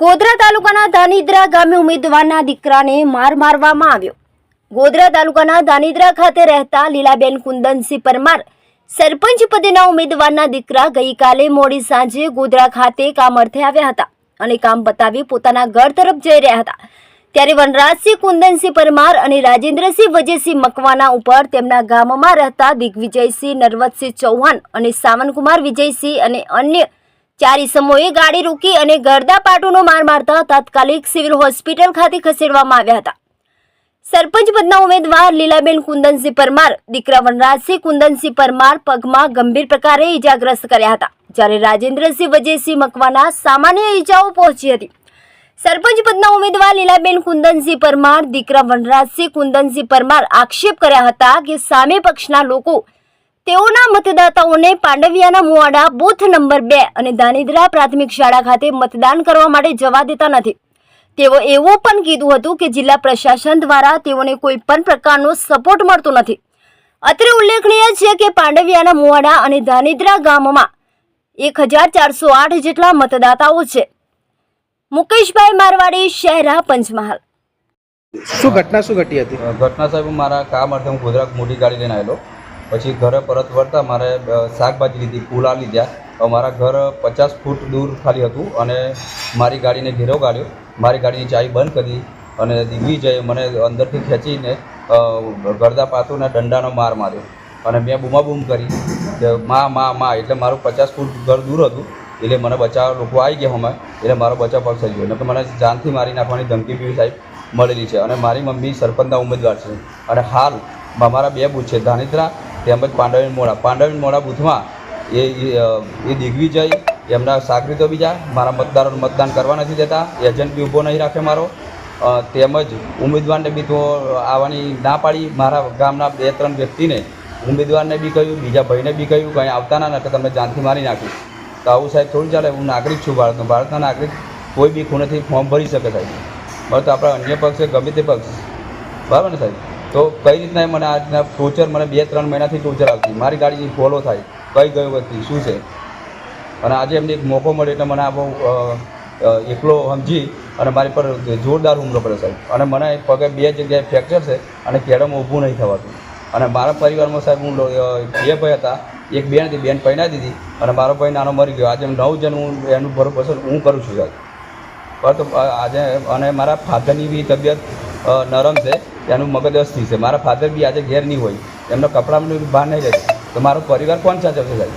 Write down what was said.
ગોધરા તાલુકાના ધાનિદ્રા ગામે ઉમેદવારના દીકરાને માર મારવામાં આવ્યો. ગોધરા તાલુકાના ધાનિદ્રા ખાતે રહેતા લીલાબેન કુંદનસિંહ પરમાર સરપંચ પદેના ઉમેદવારના દીકરા ગઈકાલે મોડી સાંજે ગોધરા ખાતે કામ અર્થે આવ્યા હતા અને કામ બતાવી પોતાના ઘર તરફ જઈ રહ્યા હતા. ત્યારે વનરાજસિંહ કુંદનસિંહ પરમાર અને રાજેન્દ્રસિંહ વજયસિંહ મકવાના ઉપર તેમના ગામમાં રહેતા દિગ્વિજયસિંહ, નરવતસિંહ ચૌહાણ અને સાવનકુમાર વિજયસિંહ અને અન્ય ચાર ઇસમોએ ગાડી રોકી અને ગરદા પાટોનો માર મારતા તાત્કાલિક સિવિલ હોસ્પિટલ ખાતે ખસેડવામાં આવ્યા હતા. સરપંચ પદના ઉમેદવાર લીલાબેન કુંદનસિંહ પરમાર, દીકરા વનરાજસિંહ કુંદનસિંહ પરમાર પગમાં ગંભીર પ્રકારે ઈજાગ્રસ્ત કર્યા હતા, જ્યારે રાજેન્દ્રસિંહ વજયસિંહ મકવાના સામાન્ય ઈજાઓ પહોંચી હતી. સરપંચ પદના ઉમેદવાર લીલાબેન કુંદનસિંહ પરમાર, દીકરા વનરાજસિંહ કુંદનસિંહ પરમાર આક્ષેપ કર્યા હતા કે સામે પક્ષના લોકો તેઓના મતદાતાઓને પાંડવિયાના મુવાડા, બૂથ નંબર બે અને દાનિદ્રા પ્રાથમિક શાળા ખાતે મતદાન કરવા માટે જવા દેતા નથી. તેઓ એવું પણ કીધું હતું કે જિલ્લા પ્રશાસન દ્વારા તેઓને કોઈ પણ પ્રકારનો સપોર્ટ મળતો નથી. અત્રે ઉલ્લેખનીય છે કે પાંડવિયાના મુવાડા અને ધાનિદ્રા ગામમાં એક હજાર ચારસો આઠ જેટલા મતદાતાઓ છે. મુકેશભાઈ મારવાડી શહેરા પંચમહાલ. શું ઘટના શું ઘટી હતી? ઘટના સાહેબ મારા કામ અર્થે હું ગુજરાત મોટી ગાડી લઈને આવેલો. પછી ઘરે પરત વળતા મારે શાકભાજી લીધી ફૂલા લીધા. મારા ઘર પચાસ ફૂટ દૂર ખાલી હતું અને મારી ગાડીને ઘેરો કાઢ્યો મારી ગાડીની ચાવી બંધ કરી અને દીવી જઈ મને અંદરથી ખેંચીને અ, ગરદા પાથુને દંડાનો માર માર્યો. અને મેં બૂમાબૂમ કરી. કે માં મા માં એટલે મારું પચાસ ફૂટ ઘર દૂર હતું. એટલે મને બચાવવા લોકો આવી ગયા અમે એટલે મારો બચાવ પક્ષ થઈ ગયો. એટલે મને જાનથી મારી નાખવાની ધમકી બી સાહેબ મળેલી છે. અને મારી મમ્મી સરપંચના ઉમેદવાર છે. અને હાલ મારા બે બૂથ છે. ધાનિદ્રા તેમજ પાંડવીન મોડા. પાંડવીન મોડા બૂથમાં એ એ દિગ્વિજય, એમના સાગરીતો બીજા. મારા મતદારોને મતદાન કરવા નથી દેતા. એજન્ટ બી ઊભો નહીં રાખે મારો. તેમજ ઉમેદવારને બી તો આવવાની ના પાડી. મારા ગામના બે, ત્રણ વ્યક્તિને ઉમેદવારને બી કહ્યું, બીજા ભાઈને બી કહ્યું, કંઈ આવતા ના કે તમને જાનથી મારી નાખીશ. તો આવું સાહેબ થોડું ચાલે, હું નાગરિક છું, ભારતનો, ભારતના નાગરિક, કોઈ બી ખૂણેથી ફોર્મ ભરી શકે સાહેબ. બરાબર તો આપણા અન્ય પક્ષ છે ગમે તે પક્ષ. બરાબર ને સાહેબ? તો કઈ રીતના મને આજના ફ્યુચર મને બે, ત્રણ મહિનાથી ટોચર આવતી? મારી ગાડી ફોલો થાય, કઈ ગયું વ્યક્તિ શું છે? અને આજે એમને એક મોકો મળ્યો એટલે મને આ બહુ એકલો સમજી અને મારી પર જોરદાર હુમલો કર્યો સાહેબ. અને મને પગે બે જગ્યાએ ફ્રેક્ચર છે અને કેળમાં ઊભું નહીં થવાતું. અને મારા પરિવારમાં સાહેબ હું બે ભાઈ હતા. એક બેન હતી, બેન પૈણા દીધી અને મારો ભાઈ નાનો મરી ગયો. આજે નવ જણ હું, એનું ભરોસો હું કરું છું સાહેબ પરંતુ આજે અને મારા ફાધરની બી તબિયત નરમ છે, એનું મગજ અસ્થિર છે. મારા ફાધર બી આજે ઘેર નહીં હોય. એમના કપડાનું ભાર નહીં રહે. તો મારો પરિવાર કોણ સાચવશે સાહેબ?